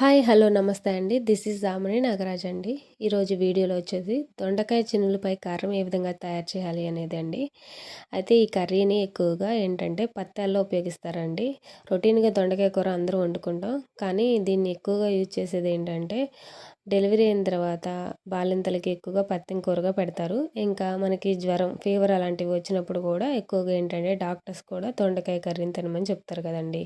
Hi hello నమస్తే అండి. This is జామని Nagaraj అండి. ఈరోజు వీడియోలో వచ్చేసి దొండకాయ చిన్నులపై కారం ఏ విధంగా తయారు చేయాలి అనేది అండి. అయితే ఈ కర్రీని ఎక్కువగా ఏంటంటే పత్తాల్లో ఉపయోగిస్తారండి. రొటీన్గా దొండకాయ కూర అందరూ వండుకుంటాం. కానీ దీన్ని ఎక్కువగా యూజ్ చేసేది ఏంటంటే డెలివరీ అయిన తర్వాత బాలింతలకి ఎక్కువగా పత్తిని కూరగా పెడతారు. ఇంకా మనకి జ్వరం ఫీవర్ అలాంటివి వచ్చినప్పుడు కూడా ఎక్కువగా ఏంటంటే డాక్టర్స్ కూడా దొండకాయ కర్రీని తినమని చెప్తారు కదండి.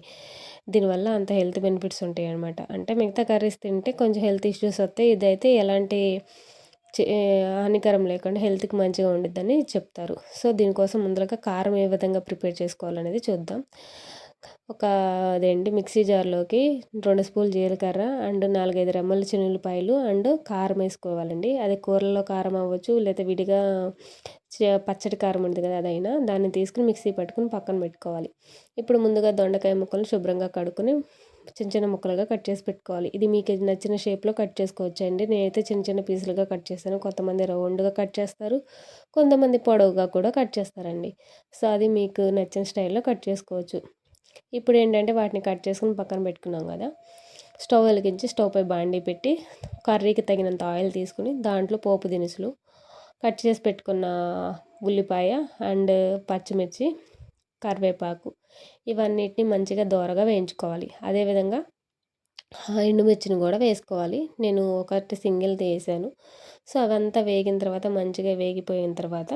దీనివల్ల అంత హెల్త్ బెనిఫిట్స్ ఉంటాయి అనమాట అంటే మిగతా కర్రీస్ తింటే కొంచెం హెల్త్ ఇష్యూస్ వస్తాయి. ఇదైతే ఎలాంటి హానికరం లేకుండా హెల్త్కి మంచిగా ఉండిద్దని చెప్తారు. సో దీనికోసం ముందరగా కారం ఏ విధంగా ప్రిపేర్ చేసుకోవాలనేది చూద్దాం. ఒక అదేంటి మిక్సీ జార్లోకి రెండు స్పూన్లు జీలకర్ర అండ్ నాలుగైదు రెమ్మల శనగపాయలు అండ్ కారం వేసుకోవాలండి. అది కూరల్లో కారం అవ్వచ్చు లేదా విడిగా పచ్చడి కారం ఉంటుంది కదా అదైనా దాన్ని తీసుకుని మిక్సీ పట్టుకుని పక్కన పెట్టుకోవాలి. ఇప్పుడు ముందుగా దొండకాయ ముక్కలను శుభ్రంగా కడుక్కుని చిన్న చిన్న ముక్కలుగా కట్ చేసి పెట్టుకోవాలి. ఇది మీకు నచ్చిన షేప్లో కట్ చేసుకోవచ్చు అండి నేనైతే చిన్న చిన్న పీసులుగా కట్ చేస్తాను కొంతమంది రౌండ్గా కట్ చేస్తారు కొంతమంది పొడవుగా కూడా కట్ చేస్తారండి. సో అది మీకు నచ్చిన స్టైల్లో కట్ చేసుకోవచ్చు. ఇప్పుడు ఏంటంటే వాటిని కట్ చేసుకుని పక్కన పెట్టుకున్నాం కదా. స్టవ్ వెలిగించి స్టవ్ పై బాండి పెట్టి కర్రీకి తగినంత ఆయిల్ తీసుకుని దాంట్లో పోపు దినుసులు కట్ చేసి పెట్టుకున్న ఉల్లిపాయ అండ్ పచ్చిమిర్చి కరివేపాకు ఇవన్నిటిని మంచిగా దోరగా వేయించుకోవాలి. అదేవిధంగా ఎండుమిర్చిని కూడా వేసుకోవాలి. నేను ఒకటి సింగిల్ వేసాను సో అవంతా వేగిన తర్వాత మంచిగా వేగిపోయిన తర్వాత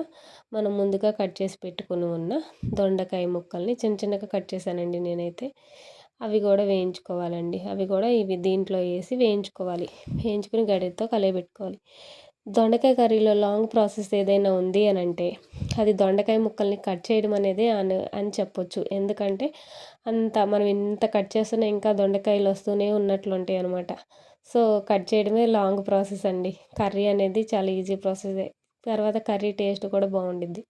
మనం ముందుగా కట్ చేసి పెట్టుకుని ఉన్న దొండకాయ ముక్కల్ని చిన్న చిన్నగా కట్ చేశానండి నేనైతే. అవి కూడా వేయించుకోవాలండి. అవి కూడా ఇవి దీంట్లో వేసి వేయించుకోవాలి. వేయించుకుని గడితో కలియబెట్టుకోవాలి దొండకాయ కర్రీలో లాంగ్ ప్రాసెస్ ఏదైనా ఉంది అని అంటే అది దొండకాయ ముక్కల్ని కట్ చేయడం అనేది అని అని చెప్పొచ్చు. ఎందుకంటే అంత మనం ఇంత కట్ చేస్తున్నా ఇంకా దొండకాయలు వస్తూనే ఉన్నట్లు ఉంటాయి అనమాట సో కట్ చేయడమే లాంగ్ ప్రాసెస్ అండి. కర్రీ అనేది చాలా ఈజీ ప్రాసెసే. తర్వాత కర్రీ టేస్ట్ కూడా బాగుండిద్ది.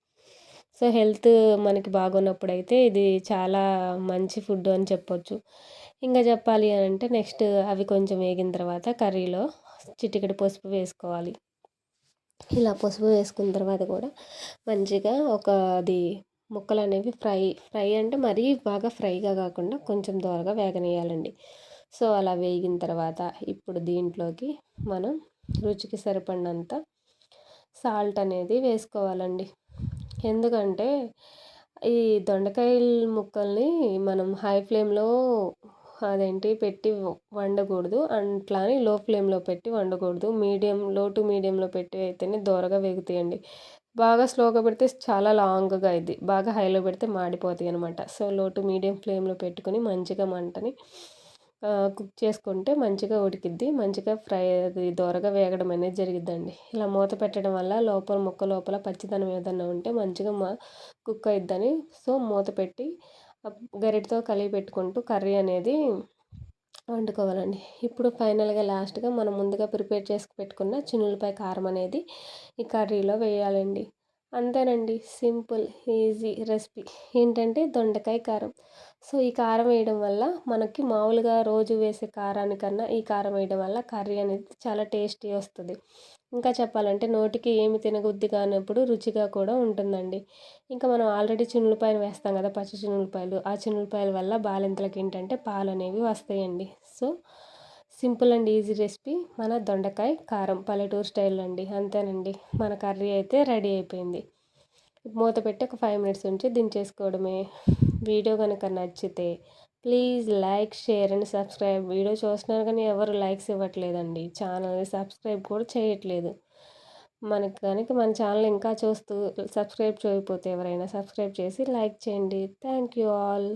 సో హెల్త్ మనకి బాగున్నప్పుడు అయితే ఇది చాలా మంచి ఫుడ్ అని చెప్పొచ్చు. ఇంకా చెప్పాలి అని అంటే నెక్స్ట్ అవి కొంచెం వేగిన తర్వాత కర్రీలో చిటికెడు పసుపు వేసుకోవాలి. ఇలా పసుపు వేసుకున్న తర్వాత కూడా మంచిగా ఒక అది ముక్కలు అనేవి ఫ్రై ఫ్రై అంటే మరీ బాగా ఫ్రైగా కాకుండా కొంచెం దోరగా వేగనేయాలండి సో అలా వేగిన తర్వాత ఇప్పుడు దీంట్లోకి మనం రుచికి సరిపడినంత సాల్ట్ అనేది వేసుకోవాలండి. ఎందుకంటే ఈ దొండకాయల ముక్కల్ని మనం హై ఫ్లేమ్లో అదేంటి పెట్టి వండకూడదు. అట్లా అని లో ఫ్లేమ్లో పెట్టి వండకూడదు. మీడియం లో టు మీడియంలో పెట్టి అయితేనే దోరగా వేగుతాయండి. బాగా స్లోగా పెడితే చాలా లాంగ్గా అయింది బాగా హైలో పెడితే మాడిపోతాయి అనమాట సో లో టు మీడియం ఫ్లేమ్లో పెట్టుకుని మంచిగా మంటని కుక్ చేసుకుంటే మంచిగా ఉడికిద్ది మంచిగా ఫ్రై అది దోరగా వేగడం అనేది జరిగిద్దండి. ఇలా మూత పెట్టడం వల్ల లోపల ముక్క లోపల పచ్చిదనం ఏదన్నా ఉంటే మంచిగా మా కుక్ అయిద్దని. సో మూత పెట్టి గరిటతో కలిపి పెట్టుకుంటూ కర్రీ అనేది వండుకోవాలండి. ఇప్పుడు ఫైనల్గా లాస్ట్గా మనం ముందుగా ప్రిపేర్ చేసి పెట్టుకున్న చిన్నులపై కారం అనేది ఈ కర్రీలో వేయాలండి. అంతేనండి. Simple easy recipe. ఏంటంటే దొండకాయ కారం. సో ఈ కారం వేయడం వల్ల మనకి మామూలుగా రోజు వేసే కారానికన్నా ఈ కారం వేయడం వల్ల కర్రీ అనేది చాలా టేస్టీ వస్తుంది. ఇంకా చెప్పాలంటే నోటికి ఏమి తినగుద్ది కానప్పుడు రుచిగా కూడా ఉంటుందండి. ఇంకా మనం ఆల్రెడీ చిన్నులపాయలు వేస్తాం కదా పచ్చి చిన్నులపాయలు. ఆ చిన్నులపాయల వల్ల బాలింతలకు ఏంటంటే పాలు అనేవి వస్తాయండి. So simple and easy recipe మన దొండకాయ కారం పల్లెటూరు స్టైల్ అండి. అంతేనండి. మన కర్రీ అయితే రెడీ అయిపోయింది. మూత పెట్టి ఒక ఫైవ్ మినిట్స్ ఉంచి దించేసుకోవడమే. వీడియో కనుక నచ్చితే please like share and subscribe. Video చూస్తున్నారు కానీ ఎవరు లైక్స్ ఇవ్వట్లేదండి. ఛానల్ని సబ్స్క్రైబ్ కూడా చేయట్లేదు. మనకి కనుక మన ఛానల్ ఇంకా చూస్తూ సబ్స్క్రైబ్ చేయకపోతే ఎవరైనా సబ్స్క్రైబ్ చేసి లైక్ చేయండి. Thank you all.